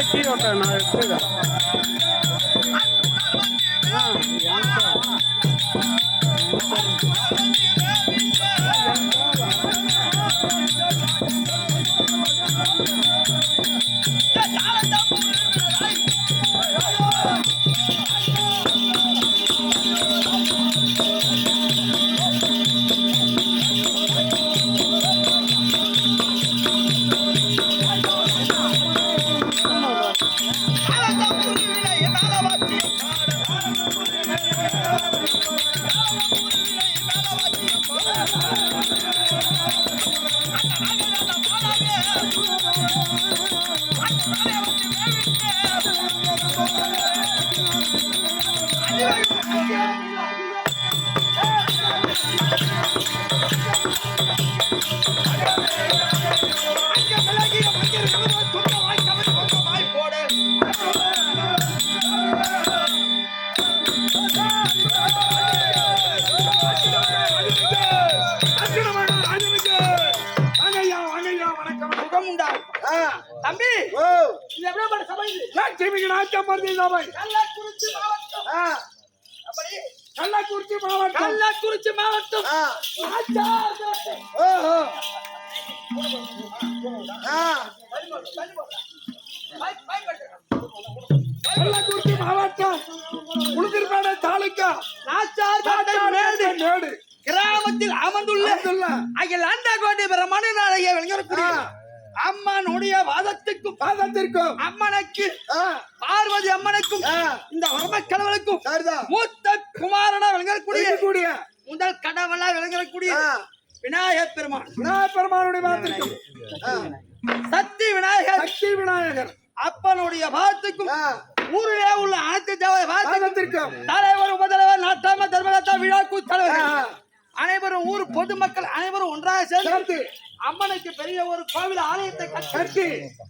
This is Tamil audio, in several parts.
¿Qué tío tan espera? தம்பி இது எவ்வளவு பண்ண சபை இது நான் திரும்பி நான் போறது சபை அப்படி கள்ளக்குறிச்சி மாவட்டம். கள்ளக்குறிச்சி மாவட்டம். பயன்படுத்துங்க. கள்ளக்குறிச்சி மாவட்டம். உளுந்தூர்பேட்டை தாலுக்கா. நாச்சார்பேட்டை மேடு. மேடு. கிராமத்தில் அமர்ந்துள்ள அகில் அண்டகோடி பிரமணனாலய விளங்கக்கூடிய ஆ. அம்மனுடைய வாதத்துக்கும் பாதத்திற்கும் அம்மனுக்கு பார்வதி அம்மனுக்கும். இந்த வர்மக்கடவுளுக்கும் மூத்த குமாரனா விளங்கக்கூடிய இருக்கக்கூடிய முதல் கடவுளா விளங்கக்கூடிய. விநாயகர் பெருமான். விநாயகர் பெருமானுடைய பாதத்திற்கும் ஆ, சக்தி விநாயகர். சக்தி விநாயகர். அப்பனுடைய பாதத்துக்கும் ஆ, ஊரிலே உள்ள அனைத்து தேவதை பாதத்திற்கும் தலைவர் உபதலைவர் நாட்டாம தர்மகத்தா விழாக்கு தலைவர். அனைவரும் ஊர் பொதுமக்கள் அனைவரும் ஒன்றாக சேர்ந்து அம்மனுக்கு பெரிய ஒரு கோவில் ஆலயத்தை கட்டி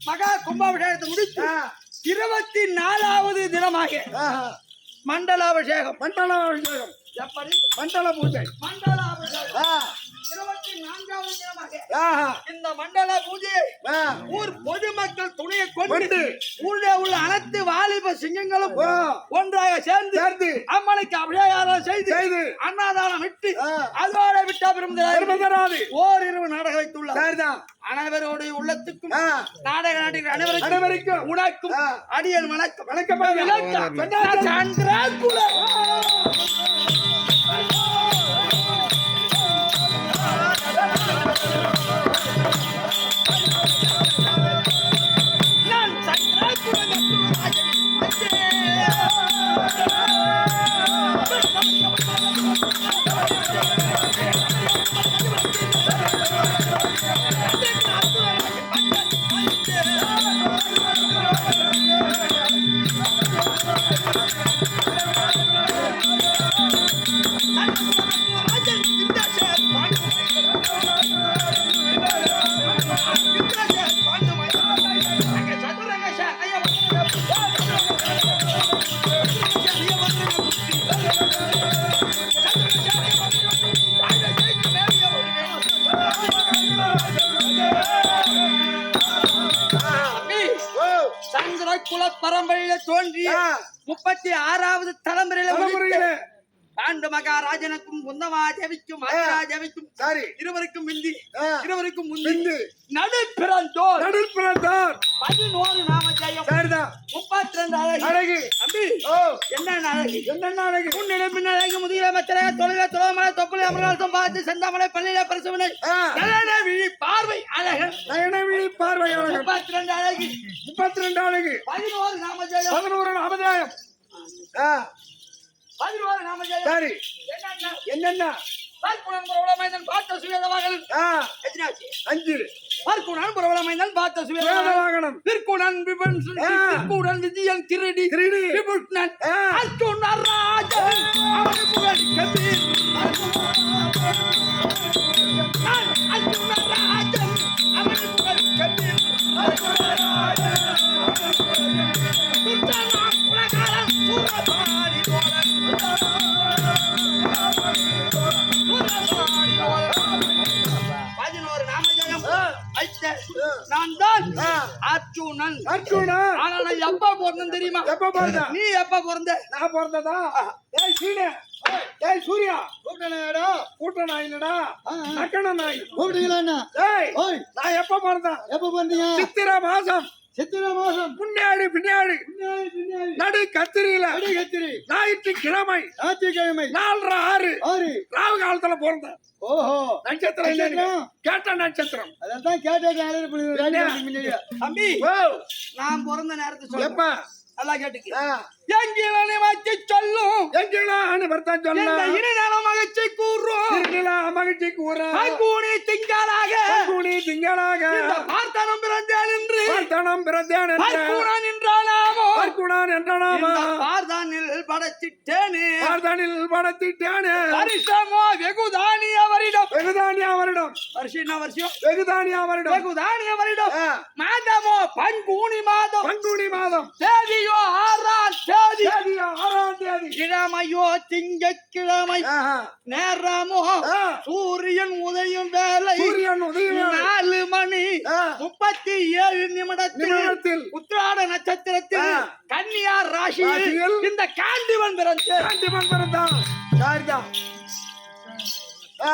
மகா கும்பாபிஷேகத்தை முடித்து இருபத்தி நாலாவது தினமாக. மண்டலாபிஷேகம். மண்டல அபிஷேகம் எப்படி? மண்டல பூஜை மண்டலாபிஷேகம். இருபத்தி நான்காவது தினமாக. இந்த மண்டல பூஜையை ஊர் பொதுமக்கள் துணையை கொண்டு கொண்டு. ஊரில் உள்ள அனைத்து சிங்கங்களும் ஒன்றாக சேர்ந்து சேர்த்து அம்மனுக்கு அபிஷேகம் செய்து செய்து அன்னதானம் விட்டு. அதோட விட்டா பெருமதராது ஓரிரவு நாடகம் வைத்துள்ளார் சரிதான் அனைவருடைய உள்ளத்துக்கும் நாடக நாட்டின் அனைவருக்கும் அனைவருக்கும் உனக்கும் ஆ. அடியல் வணக்கம் வணக்கம். வணக்கம். சந்திராகுல. நான் முப்பத்தி ஆறாவது தலைமுறையில பாண்டு மகாராஜனுக்கும் குந்தமா தேவிக்கும் மகரா தேவிக்கும் சரி. இருவருக்கும் மிந்தி. இருவருக்கும் முந்தி. பிந்து நடு பிறந்தோர். பதினோரு நாம ஜெயம் சரிதான். முப்பத்தி ரெண்டு அழகு. அழகு. தம்பி ஓ. என்ன அழகு? என்னென்ன அழகு? முன்னிடம் பின்னழகு முதுகில மச்சரக தொழில துளமலை தொப்புளை அமர்நாதம் பார்த்து செந்தாமலை பள்ளியில கல்யாண விழி பார்வை அழகன். நயனவிழி பார்வை அழகு முப்பத்தி ரெண்டு அழகு. முப்பத்தி ரெண்டு அழகு. பதினோரு நாம ஜெயம் பதினோரு நாமதாயம் ஆ, பதினோரு நாம சரி. என்னென்ன? பார்க்குணன் புறவளமைந்தன் பார்த்த சுவேதவாகன் ஆ, எத்தனாச்சு? அஞ்சு பார்க்குணன் புறவளமைந்தன் பார்த்த சுவேதவாகன் வேதவாகனம் திருக்குணன் விபன்சன் ஆ. திருக்குடன் விஜயன் திருடி. திருடி. விபுஷ்ணன். அர்ஜுன ராஜன் கபீர் நான் பிறந்ததா? ஏய் சீனே. ஏய் சூர்யா. கூட்டணா கூட்ட நாயிலடா நக்கண நாய். கூப்பிட்டீங்களா ஏய் ஓய். நான் எப்ப பிறந்தேன்? எப்ப பண்ணீங்க சித்திரை மாசம் சித்திரை மாசம் முன்னாடி பின்னாடி. நடு கத்திரியில. அடி கத்திரி. ஞாயிற்றுக்கிழமை. ஞாயிற்றுக்கிழமை. நாலரை ஆறு. ஆறு. ராவு காலத்துல பிறந்தேன். ஓஹோ. நட்சத்திரம் நட்சத்திரம்? கேட்ட நட்சத்திரம். அதான் முன்னாடியே. தம்பி. நான் பிறந்த நேரத்தை எப்ப? நல்லா கேட்டுக்க. எங்கிலனை வச்சு சொல்லும். எங்கேலாம் வருத்தான் சொல்ல? எந்த இனிநல மகிழ்ச்சி கூறும்? திருநிலா மகிழ்ச்சி கூணி திங்களாக. கூணி திங்களாக. பார்த்தனம் பிறந்தேன் என்று. பார்த்தனம் பிறந்தேன் என்ற கூணன் என்றனாமா? பார்தானில் படைச்சிட்டேனே. பார்தனில் படத்திட்டானே வருஷமோ வெகுதானிய வருடம். வெகுதானியா வருடம். வருஷம் வருஷம் வெகுதானியா வருடம். வெகுதானிய வருடம். ஆ, மாதமோ பங்குனி மாதம். பங்குனி மாதம். தேதியோ ஆறாம் தேதி. தேதியா ஆறாம் தேதி. கிழமையோ திங்கட்கிழமை. ஆஹா. நேரமோ சூரியன் உதயம் வேலை. சூரியன் உதயம் நாலு மணி முப்பத்தி ஏழு நிமிடத்தில் உத்திராட நட்சத்திரத்தில். கன்னியார் ராசியில் இந்த காந்திவன் பிறந்து கண்டிப்பன் பிறந்தான். சரிதான் ஆ,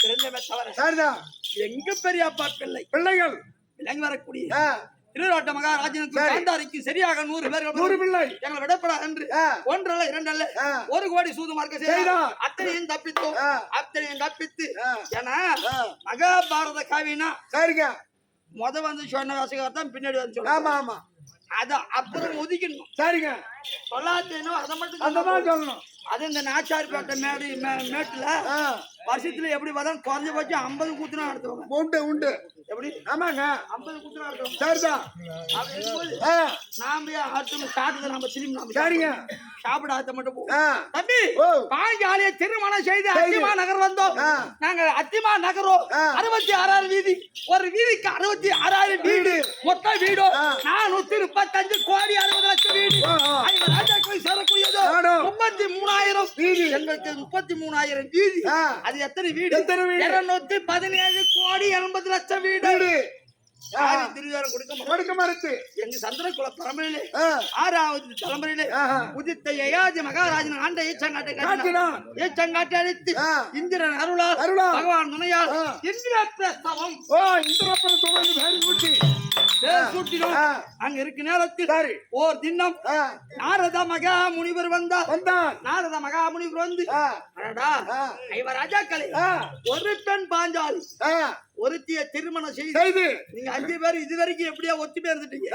பிறந்தமே தவிர சரிதான் எங்க பெரியப்பா பிள்ளை? பிள்ளைகள். விளங்கி வரக்கூடிய திருவாட்ட மகாராஜனுக்கு. காந்தாரிக்கு சரியாக நூறு பேர்கள் நூறு பிள்ளை. எங்களை விடப்படா என்று ஒன்றல்ல இரண்டல்ல ஒரு கோடி சூது மார்க்க செய்தார். செய்தார். அத்தனையும் தப்பித்தோம். அத்தனையும் தப்பித்து. ஏன்னா. மகாபாரத காவினா சரிங்க. முத வந்து சொன்ன வாசகர் தான் பின்னாடி வந்து ஆமா ஆமா. அத அப்புறம் ஒதுக்கணும். சரிங்க. சொல்லாத்தேனோ அதை மட்டும் அந்த. சொல்லணும். அது இந்த நாச்சாரிப்பேட்டை மேடு மேட்டுல வருஷத்துல எப்படி பார்த்தா குறைஞ்சபட்சம் ஐம்பது கூத்துனா நடத்துவாங்க. உண்டு உண்டு. எப்படி? ஆமாங்க. ஐம்பது கூத்துனா நடத்துவாங்க. சரிதான். நாம அடுத்த சாப்பிட்டதை நம்ம திரும்பி நாம சரிங்க. சாப்பிட ஆத்த மட்டும் ஆ, தம்பி. பாஞ்சாலியை திருமணம் செய்து. அத்திமா நகர் வந்தோம். நாங்க அத்திமா நகரம். அறுபத்தி ஆறாயிரம் வீதி. ஒரு வீதிக்கு அறுபத்தி ஆறாயிரம் வீடு. மொத்த வீடு. நானூத்தி முப்பத்தஞ்சு கோடி அறுபது லட்சம் வீடு. ராஜாக்கள் சேரக்கூடியதோ. முப்பத்தி மூணாயிரம். வீதி. எங்களுக்கு முப்பத்தி மூணாயிரம் வீதி. அது எத்தனை வீடு? எத்தனை வீடு? இருநூத்தி பதினேழு கோடி எண்பது லட்சம் வீடு. யாரு திருவாரம் கொடுக்க கொடுக்க மறுத்து. எங்க சந்திரகுல பரம்பரையிலே ஆறாவது தலைமுறையிலே. உதித்த யயாதி மகாராஜன் ஆண்ட ஈச்சங்காட்டை காட்டினான். ஈச்சங்காட்டை அழித்து. இந்திரன் அருளால். பகவான் துணையால். இந்திர பிரஸ்தவம் ஓ பேர் கூட்டி. அங்க இருக்கு நேரத்தில் ஓர் தினம் நாரத மகா முனிவர் வந்தார். வந்தான் நாரத மகா முனிவர் வந்து. ஐவர் ராஜாக்களே ஒரு பெண் பாஞ்சாலி. ஒருத்திய திருமணம் செய்து நீங்க அஞ்சு பேர் இது வரைக்கும் எப்படியா ஒத்துமே இருந்துட்டீங்க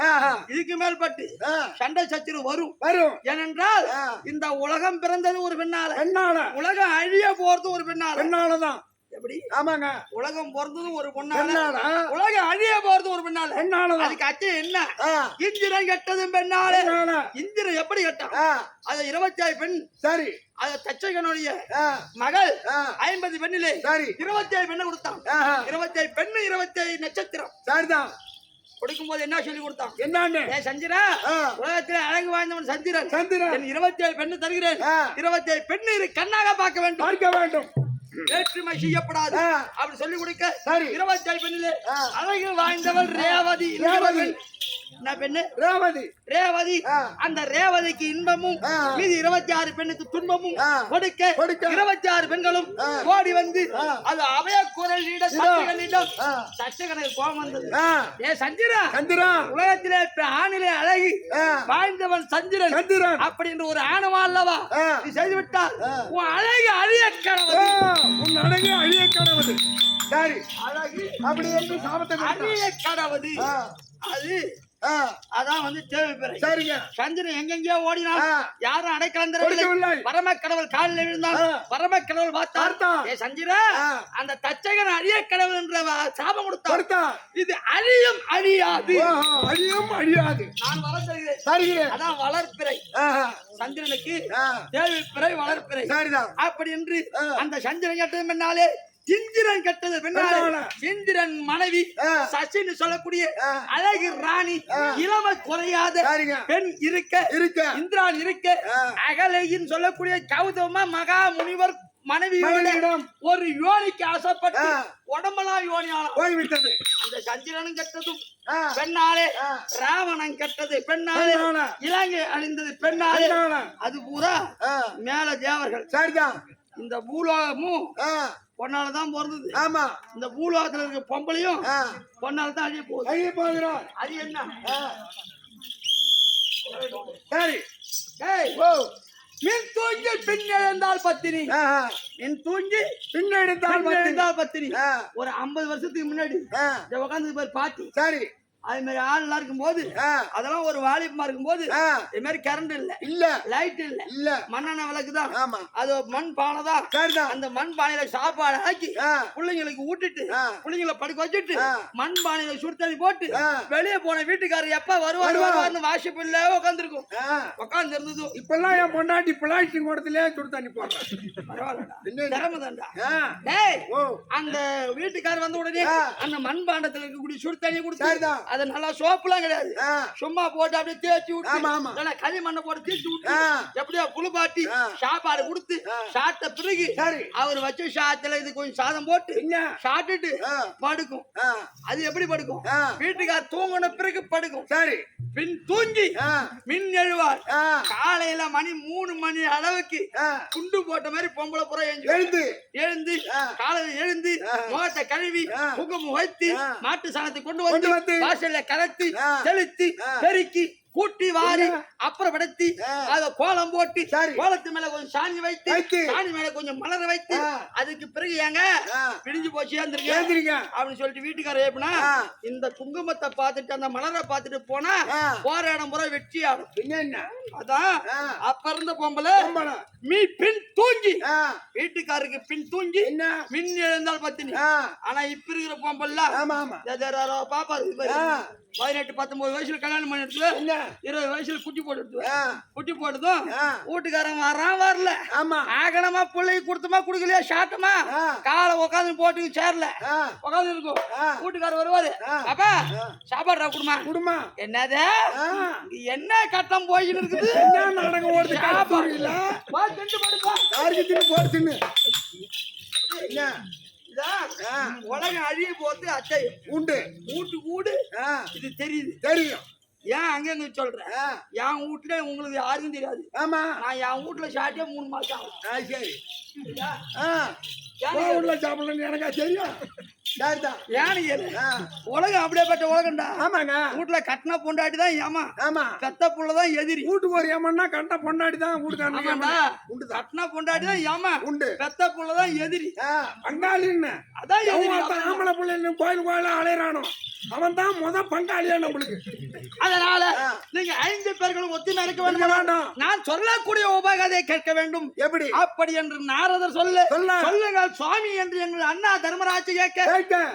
இதுக்கு மேல்பட்டு ஆ, சண்டை சச்சரவு வரும். வரும். ஏனென்றால். இந்த உலகம் பிறந்தது ஒரு பெண்ணால. பெண்ணால. உலகம் அழிய போறது ஒரு பெண்ணால. பெண்ணாலதான் எப்படி? ஆமாங்க. உலகம் பிறந்ததும் ஒரு பொண்ணால. பெண்ணால. உலகம் அழிய போறது ஒரு பெண்ணால. பெண்ணாலதான் அதுக்கு அச்சம் என்ன? இந்திரன் கெட்டதும் பெண்ணாலே. பெண்ணால. இந்திரன் எப்படி கெட்டான்? அது இருபத்தி பெண். சரி. தச்சகனுடைய மகள் ஐம்பது பெண்ணிலே சரி. இருபத்தி ஏழு பெண்ணை கொடுத்தான். இருபத்தி ஏழு பெண்ணு இருபத்தி ஏழு நட்சத்திரம். சரிதான். கொடுக்கும்போது என்ன சொல்லி கொடுத்தான்? என்னன்னு? சந்திரா உலகத்திலே அழகு வாய்ந்தவன் சந்திரன். சந்திரன். இருபத்தி ஏழு பெண்ணு தருகிறேன். இருபத்தி ஏழு பெண்ணு இரு கண்ணாக பார்க்க வேண்டும். பார்க்க வேண்டும். வேற்றுமை செய்யப்படாது. அப்படி சொல்லி கொடுக்க சரி. இருபத்தி ஏழு பெண்ணிலே. அழகு வாய்ந்தவள் ரேவதி. ரேவதி. என்ன பெண்ணு ரேவதி ரேவதி. அந்த ரேவதிக்கு இன்பமும். மீதி இருபத்தி ஆறு பெண்ணுக்கு துன்பமும். கொடுக்க. இருபத்தி ஆறு பெண்களும். ஓடி வந்து. அது அபய குரலிடம் சத்தியகனிடம் ஆ. சத்தியகனுக்கு கோபம் வந்தது ஏ சந்திரா சந்திரா உலகத்திலே ஆணிலே அழகி வாழ்ந்தவன் சந்திரன் சந்திரன் அப்படின்ற ஒரு ஆணவம் அல்லவா. நீ செய்து விட்டால். உன் அழகு அழிய கடவுள் உன் அழகு அழிய கடவுது சரி அழகு அப்படி என்று சாபத்தை. அழிய ஆ, அது அதான் வந்து தேவைப்பிறை சரிங்க. சந்திரன் எங்கெங்கயோ ஓடினான். ஆ. யாரும் அடைக்கலம் தரவில்லை கொடுக்கவில்லை. பரம கடவுள் காலில் விழுந்தான். பரம கடவுள் பார்த்தான். ஏ சந்திரா. அந்த தச்சகன் அழிய கடவுள் என்ற சாபம் கொடுத்தான். இது அழியும் அழியாது. அழியும் அழியாது. நான் வளர்த்தருகிறேன் சரிங்க. அதான் வளர்ப்பிறை. சந்திரனுக்கு ஆ, தேவைப்பிறை வளர்ப்பிறை. சரிதான். அப்படி என்று. அந்த சந்திரன் கெட்டது பின்னாலே இந்திரன் கெட்டது பின்னால. இந்திரன் மனைவி. சசின்னு சொல்லக்கூடிய. அழகு ராணி. இளம குறையாத பெண் இருக்க இருக்க இந்திரான் இருக்க. அகலையின் சொல்லக்கூடிய கௌதம மகா முனிவர் மனைவியிடம் ஒரு யோனிக்கு ஆசைப்பட்டு. உடம்பெல்லாம் யோனியாலாம் போய்விட்டது அந்த சந்திரனும் கெட்டதும் பெண்ணாலே. ராவணன் கெட்டது பெண்ணாலே பெண்ணால. இலங்கை அழிந்தது பெண்ணாலே பெண்ணால. அது பூரா மேல தேவர்கள் சரிதான் இந்த பூலோகமும் ஆ, பொன்னால பிறந்தது. ஆமா. இந்த பூலோகத்துல இருக்க பொம்பளையும் பொன்னால தான் அழிய போகுது. அழிய போகிறார் அது என்ன. சரி. ஏய் ஓ. மின் தூங்கி பின் எழுந்தால் பத்தினி. மின் தூங்கி பின்னெடுத்தால் பின் பத்தி. எழுந்தால் பத்தினி. ஒரு ஐம்பது வருஷத்துக்கு முன்னாடி உட்காந்து பாரு பாட்டி சரி. அது மாதிரி ஆள்லாம் இருக்கும்போது அதெல்லாம் ஒரு வாலிபமா இருக்கும்போது இது மாதிரி கரண்ட் இல்ல. இல்ல. லைட் இல்ல. இல்ல. மண்ணெண்ணெய் விளக்கு தான் ஆமா. அது மண் பானை தான். அந்த மண் பானையில சாப்பாடு ஆக்கி பிள்ளைங்களுக்கு ஊட்டிட்டு. பிள்ளைங்கள படுக்க வச்சுட்டு. மண் பானையில சுடு தண்ணி போட்டு. வெளியே போன வீட்டுக்காரர் எப்ப வருவார் வருவார். வருவார்னு வாசிப்பில்ல உட்காந்துருக்கும் ஆ. உட்காந்து இருந்ததும் இப்பெல்லாம் என் பொண்டாட்டி பிளாஸ்டிக் குடத்திலே சுடு தண்ணி போடுறேன் பரவாயில்லடா? திறமை தான்டா. டேய் அந்த வீட்டுக்காரர் வந்த உடனே. அந்த மண்பாண்டத்துல இருக்கக்கூடிய சுடு தண்ணி கொடுத்து. அது நல்லா சோப்புலாம் கிடையாது சும்மா போட்டு அப்படியே தேய்ச்சி விட்டு களிமண்ணை போட்டு தீர்த்து விட்டு. எப்படியோ குளிப்பாட்டி. சாப்பாடு கொடுத்து. சாப்பிட்ட பிறகு சரி. அவர் வச்ச சாத்துல இது கொஞ்சம் சாதம் போட்டு? சாப்பிட்டுட்டு. படுக்கும் அது எப்படி படுக்கும். வீட்டுக்கார் தூங்கின பிறகு படுக்கும் சரி பின் தூங்கி மின் எழுவார் காலையில மணி மூணு மணி அளவுக்கு. குண்டு போட்ட மாதிரி பொம்பளை புற எழுந்து எழுந்து. காலையில எழுந்து. முகத்தை கழுவி. குங்குமம் வைத்து. மாட்டு சாணத்தை கொண்டு வந்து வாசல்ல கலத்தி ஆ. பெருக்கி கூட்டி வாரி அப்புறப்படுத்தி ஆ. அத கோலம் போட்டு சரி. கோலத்து மேல கொஞ்சம் சாணி வைத்து. சாணி மேல கொஞ்சம் மலர வைத்து. அதுக்கு பிறகு ஏங்க ஆ. பிரிஞ்சு போச்சு அப்படின்னு சொல்லிட்டு வீட்டுக்காரர் ஆ. இந்த குங்குமத்தை பார்த்துட்டு அந்த மலரை பார்த்துட்டு போனா. போற இடம் முறை வெற்றி ஆடும் அதான். அப்ப இருந்த பொம்பளை பொம்பளை. மீ பின் தூங்கி வீட்டுக்காருக்கு பின் தூங்கி என்ன மின் எழுந்தால் பத்தினி ஆனா இப்ப இருக்கிற ஆமா பாப்பா பாரு. பதினெட்டு பத்தொன்பது வயசுல கல்யாணம் பண்ணி எடுத்து என்ன இருபது வயசுல குட்டி போட்டு குட்டி போட்டதும். வீட்டுக்காரன் வரான் வரல. ஆமா. ஆகணமா பிள்ளைக்கு கொடுத்தமா குடுக்கலையா ஷாட்டமா. காலை உட்காந்து போட்டு சேர்ல. உட்காந்து இருக்கும். வீட்டுக்காரர் வருவாரு. ஆ. சாப்பாடுறா குடுமா. குடுமா. என்னது? என்ன கட்டம் போயிட்டு இருக்குது? என்ன நாடகம் ஓடுது சாப்பாடு. இல்ல. வா, திண்டு படுப்பா. யாருக்கு தின்னு போடு தின்னு. என்ன? உலகம் அழிய போது அத்தை. உண்டு. வீட்டு வீடு ஆ, இது தெரியுது. தெரியும். ஏன் அங்க சொல்றேன் ஆ, என் வீட்டுல உங்களுக்கு யாருக்கும் தெரியாது. ஆமா. நான் என் வீட்டுல சாட்டியே மூணு மாசம் ஆகும் சரி. உள்ள சாப்பிடலன்னு எனக்கா தெரியும். உலகம் அப்படியேப்பட்ட உலகம்டா. ஆமாங்க. வீட்டுல கட்டின பொண்டாட்டி தான் ஏமா. ஆமா. பெத்த புள்ளதான் எதிரி. வீட்டுக்கு ஒரு ஏமன்னா கண்ட பொண்டாடி தான் ஏமன்னா. உண்டுதான் கட்டின பொண்டாட்டி தான் ஏமா. உண்டு. பெத்த புள்ளதான் எதிரி. ஆ, பங்காளின்னு அதான் ஆம்பளை பிள்ளைன்னு கோயில் கோயில அலையறானோ? அவன் தான் முத பங்காளியா நம்மளுக்கு. அதனால. நீங்க ஐந்து பேர்களும் இருக்க இருக்க வேண்டும். வேண்டாம். நான் சொல்லக்கூடிய உபகதையை கேட்க வேண்டும். எப்படி? அப்படி என்று நாரதர் சொல்ல. சொல்ல. சொல்லுங்கள் சுவாமி என்று எங்கள் அண்ணா தர்மராஜ் கேட்க.